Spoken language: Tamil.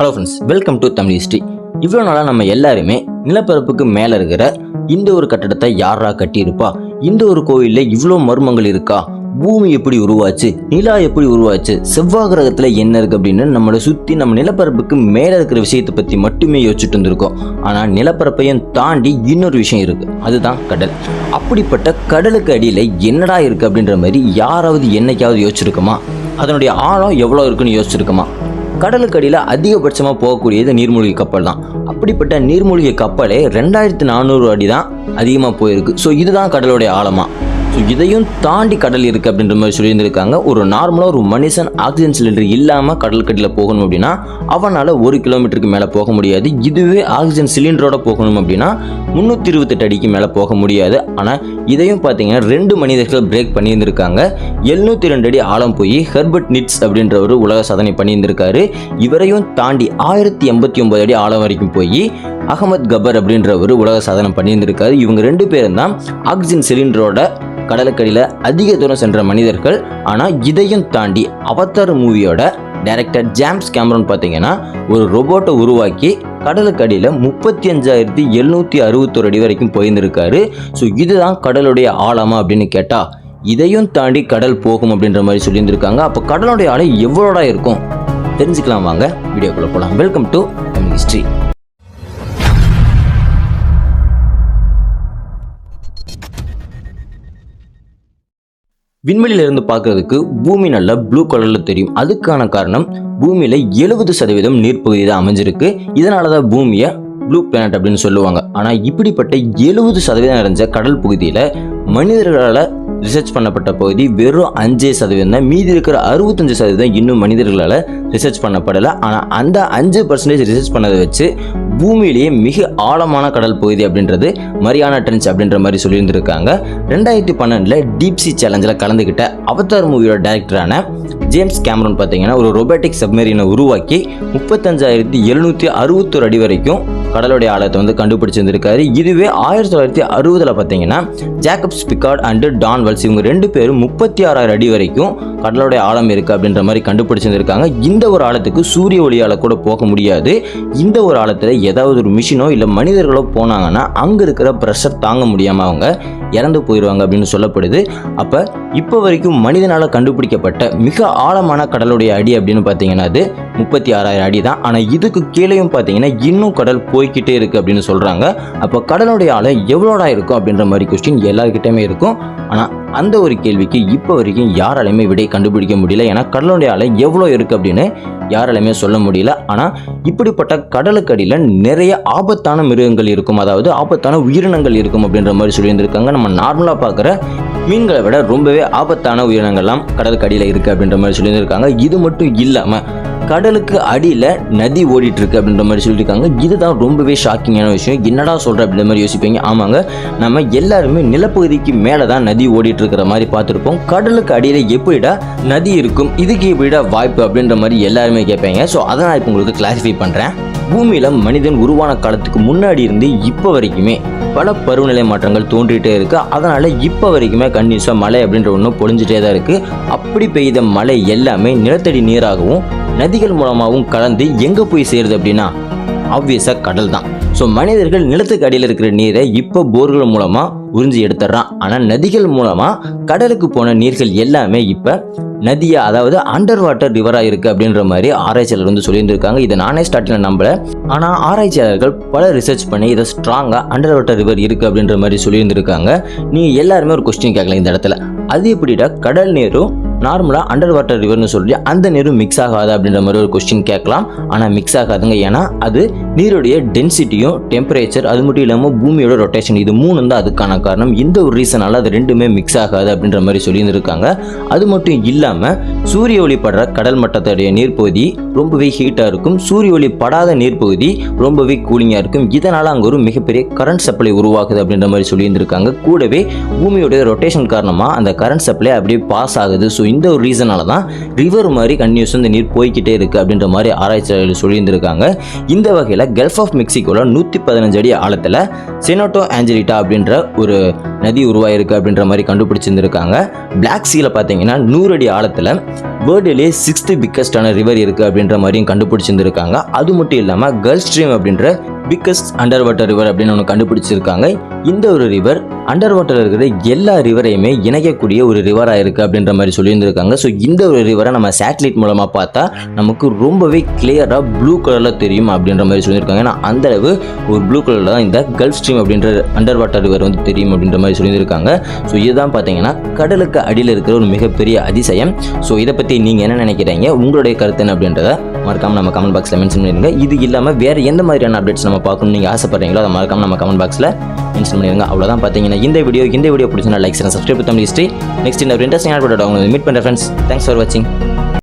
Hello friends welcome to Tamil history இவ்வளோ நாளாக நம்ம எல்லாருமே நிலப்பரப்புக்கு மேலே இருக்கிற இந்த ஒரு கட்டடத்தை யாரா கட்டியிருப்பா? இந்த ஒரு கோயிலில் இவ்வளோ மர்மங்கள் இருக்கா? பூமி எப்படி உருவாச்சு? நிலா எப்படி உருவாச்சு? செவ்வாய் கிரகத்தில் என்ன இருக்குது அப்படின்னு நம்மளை சுற்றி நம்ம நிலப்பரப்புக்கு மேலே இருக்கிற விஷயத்தை பற்றி மட்டுமே யோசிச்சுட்டு இருந்திருக்கோம். ஆனால் நிலப்பரப்பையும் தாண்டி இன்னொரு விஷயம் இருக்குது அதுதான் கடல். அப்படிப்பட்ட கடலுக்கு அடியில் என்னடா இருக்குது அப்படின்ற மாதிரி யாராவது என்னைக்காவது யோசிச்சிருக்கோமா? அதனுடைய ஆழம் எவ்வளோ இருக்குன்னு யோசிச்சிருக்கோமா? கடலுக்கு அடியில் அதிகபட்சமாக போகக்கூடியது நீர்மூழ்கி கப்பல் தான். அப்படிப்பட்ட நீர்மூழ்கி கப்பலே ரெண்டாயிரத்து நானூறு அடி தான் அதிகமாக போயிருக்கு. ஸோ இதுதான் கடலுடைய ஆழமாக ஸோ இதையும் தாண்டி கடல் இருக்குது அப்படின்ற மாதிரி சொல்லியிருந்திருக்காங்க. ஒரு நார்மலாக ஒரு மனுஷன் ஆக்சிஜன் சிலிண்டர் இல்லாமல் கடலுக்கடியில் போகணும் அப்படின்னா அவனால் ஒரு கிலோமீட்டருக்கு மேலே போக முடியாது. இதுவே ஆக்சிஜன் சிலிண்டரோட போகணும் அப்படின்னா முந்நூற்றி இருபத்தெட்டு அடிக்கு மேலே போக முடியாது. ஆனால் இதையும் பார்த்தீங்கன்னா ரெண்டு மனிதர்கள் பிரேக் பண்ணியிருந்திருக்காங்க. எழுநூற்றி ரெண்டு அடி ஆழம் போய் ஹெர்பர்ட் நிட்ஸ் அப்படின்ற ஒரு உலக சாதனை பண்ணியிருந்திருக்காரு. இவரையும் தாண்டி ஆயிரத்தி எண்பத்தி ஒன்பது அடி ஆழம் வரைக்கும் போய் அகமது கபர் அப்படின்ற ஒரு உலக சாதனை பண்ணியிருந்திருக்காரு. இவங்க ரெண்டு பேரும் தான் ஆக்சிஜன் சிலிண்டரோட கடலுக்கடியில் அதிக தூரம் சென்ற மனிதர்கள் ஆனால் இதையும் தாண்டி அவத்தார் மூவியோட டைரக்டர் ஜேம்ஸ் கேமரன் பார்த்தீங்கன்னா ஒரு ரோபோட்டை உருவாக்கி கடலுக்கு அடியில் முப்பத்தி அஞ்சாயிரத்தி எழுநூற்றி அறுபத்தொரு அடி வரைக்கும் போயிருந்திருக்காரு ஸோ இதுதான் கடலுடைய ஆழமா அப்படின்னு கேட்டால் இதையும் தாண்டி கடல் போகும் அப்படின்ற மாதிரி சொல்லியிருந்திருக்காங்க. அப்போ கடலுடைய ஆழம் எவ்வளோடா இருக்கும்? தெரிஞ்சுக்கலாம் வாங்க. வீடியோக்குள்ளே போகலாம் வெல்கம் டு ஹிஸ்ட்ரி விண்வெளியில இருந்து பார்க்கறதுக்கு பூமி நல்ல ப்ளூ கலர்ல தெரியும். அதுக்கான காரணம் பூமியில எழுபது சதவீதம் நீர்ப்பகுதி தான் அமைஞ்சிருக்கு. இதனால தான் பூமியை ப்ளூ பிளானட் அப்படின்னு சொல்லுவாங்க. ஆனால் இப்படிப்பட்ட எழுபது சதவீதம் நிறைஞ்ச கடல் பகுதியில் மனிதர்களால் ரிசர்ச் பண்ணப்பட்ட பகுதி வெறும் அஞ்சே சதவீதம் தான். மீதி இருக்கிற அறுபத்தஞ்சு சதவீதம் இன்னும் மனிதர்களால் ரிசர்ச் பண்ணப்படலை. ஆனால் அந்த அஞ்சு பர்சன்டேஜ் ரிசர்ச் பண்ணதை வச்சு பூமியிலேயே மிக ஆழமான கடல் பகுதி அப்படின்றது மரியானா ட்ரென்ச் அப்படின்ற மாதிரி சொல்லியிருந்திருக்காங்க. ரெண்டாயிரத்தி பன்னெண்டில் டீப்சி சேலஞ்சில் கலந்துக்கிட்ட அவதார் மூவியோட டேரக்டரான ஜேம்ஸ் கேமரன் பார்த்தீங்கன்னா ஒரு ரொபோட்டிக் சப்மெரினை உருவாக்கி முப்பத்தஞ்சாயிரத்தி எழுநூற்றி அறுபத்தொரு அடி வரைக்கும் கடலுடைய ஆழத்தை வந்து கண்டுபிடிச்சிருந்திருக்காரு. இதுவே ஆயிரத்தி தொள்ளாயிரத்தி அறுபதில் பார்த்தீங்கன்னா Jacobs Piccard and Don Walsh இவங்க ரெண்டு பேரும் முப்பத்தி ஆறாயிரம் அடி வரைக்கும் கடலுடைய ஆழம் இருக்குது அப்படின்ற மாதிரி கண்டுபிடிச்சிருந்திருக்காங்க. இந்த ஒரு ஆழத்துக்கு சூரிய ஒளியால் கூட போக முடியாது. இந்த ஒரு ஆழத்தில் ஏதாவது ஒரு மிஷினோ இல்லை மனிதர்களோ போனாங்கன்னா அங்கே இருக்கிற ப்ரெஷர் தாங்க முடியாமல் அவங்க இறந்து போயிடுவாங்க அப்படின்னு சொல்லப்படுது. அப்போ இப்போ வரைக்கும் மனிதனால் கண்டுபிடிக்கப்பட்ட மிக ஆழமான கடலுடைய அடி அப்படின்னு பார்த்தீங்கன்னா அது முப்பத்தி ஆறாயிரம் அடி தான். ஆனால் இதுக்கு கீழேயும் பார்த்தீங்கன்னா இன்னும் கடல் போய்க்கிட்டே இருக்குது அப்படின்னு சொல்கிறாங்க அப்போ கடலுடைய ஆழம் எவ்வளோடா இருக்கும் அப்படின்ற மாதிரி கொஸ்டின் எல்லாருக்கிட்டேயுமே இருக்கும். ஆனால் அந்த ஒரு கேள்விக்கு இப்போ வரைக்கும் யாராலையுமே விடை கண்டுபிடிக்க முடியல. ஏன்னா கடலுடைய அலை எவ்வளோ இருக்குது அப்படின்னு யாராலையுமே சொல்ல முடியல. ஆனால் இப்படிப்பட்ட கடலுக்கு அடியில் நிறைய ஆபத்தான மிருகங்கள் இருக்கும். அதாவது ஆபத்தான உயிரினங்கள் இருக்கும் அப்படின்ற மாதிரி சொல்லியிருந்திருக்காங்க. நம்ம நார்மலாக பார்க்குற மீன்களை விட ரொம்பவே ஆபத்தான உயிரினங்கள்லாம் கடலுக்கு அடியில் இருக்குது அப்படின்ற மாதிரி சொல்லியிருந்திருக்காங்க. இது மட்டும் இல்லாமல் கடலுக்கு அடியில் நதி ஓடிட்டு இருக்கு அப்படின்ற மாதிரி சொல்லியிருக்காங்க. இதுதான் ரொம்பவே ஷாக்கிங்கான விஷயம். என்னடா சொல்கிற அப்படின்ற மாதிரி யோசிப்பீங்க. ஆமாங்க நம்ம எல்லாருமே நிலப்பகுதிக்கு மேலே தான் நதி ஓடிட்டு இருக்கிற மாதிரி பார்த்துருப்போம். கடலுக்கு அடியில் எப்படிடா நதி இருக்கும் இதுக்கு எப்படிடா வாய்ப்பு அப்படின்ற மாதிரி எல்லாருமே கேட்பீங்க. ஸோ அதை நான் இப்போ உங்களுக்கு கிளாஸிஃபை பண்ணுறேன் பூமியில் மனிதன் உருவான காலத்துக்கு முன்னாடி இருந்து இப்போ வரைக்குமே பல பருவநிலை மாற்றங்கள் தோன்றிகிட்டே இருக்குது அதனால் இப்போ வரைக்குமே கண்டினியூஸாக மழை அப்படின்ற ஒன்று பொழிஞ்சிட்டே தான் இருக்குது அப்படி பெய்த மழை எல்லாமே நிலத்தடி நீராகவும் நதிகள் மூலமாகவும் கலந்து எங்கே போய் சேருது அப்படின்னா ஆப்வியஸாக கடல் தான். ஸோ மனிதர்கள் நிலத்துக்கு அடியில் இருக்கிற நீரை இப்போ போர்கள் மூலமாக உறிஞ்சி எடுத்துடுறான். ஆனால் நதிகள் மூலமாக கடலுக்கு போன நீர்கள் எல்லாமே இப்போ நதியாக அதாவது அண்டர் வாட்டர் ரிவராக இருக்குது அப்படின்ற மாதிரி ஆராய்ச்சியாளர் வந்து சொல்லியிருந்திருக்காங்க. இதை நானே ஸ்டார்டிங்கில் நம்பல. ஆனால் ஆராய்ச்சியாளர்கள் பல ரிசர்ச் பண்ணி இதை ஸ்ட்ராங்காக அண்டர் வாட்டர் ரிவர் இருக்குது அப்படின்ற மாதிரி சொல்லியிருந்திருக்காங்க. நீங்கள் எல்லாருமே ஒரு கொஸ்டின் கேட்கலாம் இந்த இடத்துல. அது எப்படிடா கடல் நீரும் நார்மலாக அண்டர் வாட்டர் ரிவர்னு சொல்லி அந்த நீரும் மிக்ஸ் ஆகாது அப்படின்ற மாதிரி ஒரு கொஸ்டின் கேட்கலாம். ஆனால் மிக்ஸ் ஆகாதுங்க. ஏன்னா அது நீருடைய டென்சிட்டியும் டெம்பரேச்சர் அது மட்டும் இல்லாமல் பூமியோட ரொட்டேஷன் இது மூணு தான் அதுக்கான காரணம். இந்த ஒரு ரீசனால அது ரெண்டுமே மிக்ஸ் ஆகாது அப்படின்ற மாதிரி சொல்லியிருந்திருக்காங்க. அது மட்டும் இல்லாமல் சூரிய ஒளி படுற கடல் மட்டத்துடைய நீர்ப்பகுதி ரொம்பவே ஹீட்டாக இருக்கும். சூரிய ஒளி படாத நீர்ப்பகுதி ரொம்பவே கூலிங்காக இருக்கும். இதனால் அங்கே ஒரு மிகப்பெரிய கரண்ட் சப்ளை உருவாகுது அப்படின்ற மாதிரி சொல்லியிருந்திருக்காங்க. கூடவே பூமியோடைய ரொட்டேஷன் காரணமாக அந்த கரண்ட் சப்ளை அப்படியே பாஸ் ஆகுது. ஸோ இந்த ஒரு ரீசனால தான் ரிவர் மாதிரி கன்யூஸ் இந்த நீர் போய்க்கிட்டே இருக்குது அப்படின்ற மாதிரி ஆராய்ச்சியாளர்கள் சொல்லியிருந்திருக்காங்க. இந்த வகையில் கல்ஃப் ஆஃப் மெக்சிகோவில் நூற்றி பதினஞ்சு அடி ஆழத்தில் செனோட்டோ ஆஞ்சலிட்டா அப்படின்ற ஒரு நதி உருவாயிருக்கு அப்படின்ற மாதிரி கண்டுபிடிச்சிருந்துருக்காங்க. பிளாக் சீல பார்த்தீங்கன்னா நூறு அடி ஆழத்தில் வேர்ல்டுலேயே சிக்ஸ்த்து பிக்கஸ்டான ரிவர் இருக்குது அப்படின்ற மாதிரியும் கண்டுபிடிச்சிருந்துருக்காங்க. அது மட்டும் இல்லாமல் கல்ஃப் ஸ்ட்ரீம் அப்படின்ற பிக்கஸ்ட் அண்டர் வாட்டர் ரிவர் அப்படின்னு ஒன்று கண்டுபிடிச்சிருக்காங்க. இந்த ஒரு ரிவர் அண்டர் வாட்டர் இருக்கிற எல்லா ரிவரையுமே இணைக்கக்கூடிய ஒரு ரிவராக இருக்குது அப்படின்ற மாதிரி சொல்லியிருந்திருக்காங்க. ஸோ இந்த ஒரு ரிவரை நம்ம சேட்டலைட் மூலமாக பார்த்தா நமக்கு ரொம்பவே கிளியராக ப்ளூ கலரில் தெரியும் அப்படின்ற மாதிரி சொல்லியிருக்காங்க. ஏன்னா அந்த அளவு ஒரு ப்ளூ கலரில் தான் இந்த கல்ஃப் ஸ்ட்ரீம் அப்படின்ற அண்டர் வாட்டர் ரிவர் வந்து தெரியும் அப்படின்ற மாதிரி சொல்லியிருக்காங்க ஸோ இதுதான் பார்த்தீங்கன்னா கடலுக்கு அடியில் இருக்கிற ஒரு மிகப்பெரிய அதிசயம். ஸோ இதை பற்றி நீங்கள் என்ன நினைக்கிறீங்க? உங்களுடைய கருத்து என்ன அப்படின்றத மறக்காம நம்ம கமெண்ட் பாக்ஸில் மென்ஷன் பண்ணிடுங்க இது இல்லாமல் வேறு எந்த மாதிரியான அப்டேட்ஸ் நம்ம பார்க்கணும்னு நீங்கள் ஆசைப்படுறீங்களோ அதை மறக்காம நம்ம கமெண்ட் பாக்ஸில் மென்ஷன் பண்ணிடுங்க அவ்வளோதான் பார்த்தீங்கன்னா இந்த வீடியோ இந்த video பிடிச்சினா like subscribe Tamil history next இந்த ஒரு இன்ட்ரெஸ்டிங் ஆட் மீட் பண்ணுற ஃப்ரெண்ட்ஸ் தேங்க்ஸ் ஃபார் வாட்சிங்